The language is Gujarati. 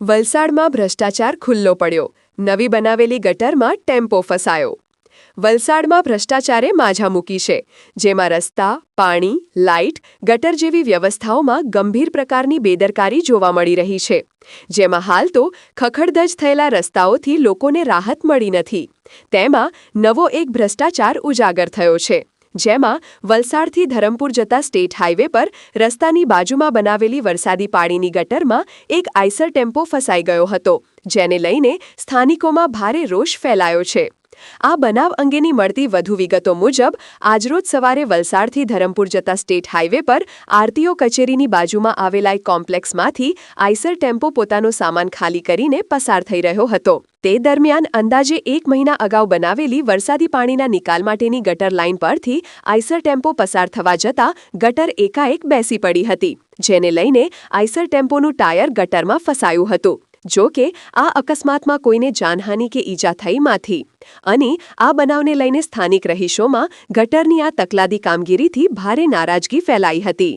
વલસાડમાં ભ્રષ્ટાચાર ખુલ્લો પડ્યો. નવી બનાવેલી ગટરમાં ટેમ્પો ફસાયો. વલસાડમાં ભ્રષ્ટાચારે માઝા મૂકી છે. જેમાં રસ્તા, પાણી, લાઇટ, ગટર જેવી વ્યવસ્થાઓમાં ગંભીર પ્રકારની બેદરકારી જોવા મળી રહી છે. જેમાં હાલ તો ખખડધજ થયેલા રસ્તાઓથી લોકોને રાહત મળી નથી. તેમાં નવો એક ભ્રષ્ટાચાર ઉજાગર થયો છે. જેમાં વલસાડથી ધરમપુર જતા સ્ટેટ હાઈવે પર રસ્તાની બાજુમાં બનાવેલી વરસાદી પાણીની ગટરમાં એક આઈસર ટેમ્પો ફસાઈ ગયો હતો, જેને લઈને સ્થાનિકોમાં ભારે રોષ ફેલાયો છે. આ બનાવ અંગેની મળતી વધુ વિગતો મુજબ આજરોજ સવારે વલસાડથી ધરમપુર જતા સ્ટેટ હાઈવે પર આરટીઓ કચેરીની બાજુમાં આવેલા એક કોમ્પ્લેક્સમાંથી આઈસર ટેમ્પો પોતાનો સામાન ખાલી કરીને પસાર થઈ રહ્યો હતો. તે દરમિયાન અંદાજે એક મહિના અગાઉ બનાવેલી વરસાદી પાણીના નિકાલ માટેની ગટર લાઇન પરથી આઈસર ટેમ્પો પસાર થવા જતાં ગટર એકાએક બેસી પડી હતી, જેને લઈને આઈસર ટેમ્પોનું ટાયર ગટરમાં ફસાયું હતું. જો કે, આ અકસ્માતમાં કોઈને જાનહાનિ કે ઈજા થઈ માથી. અને આ બનાવને લઈને સ્થાનિક રહીશોમાં ગટરની આ તકલાદી કામગીરીથી ભારે નારાજગી ફેલાઈ હતી.